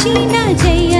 వచ్చిన జయ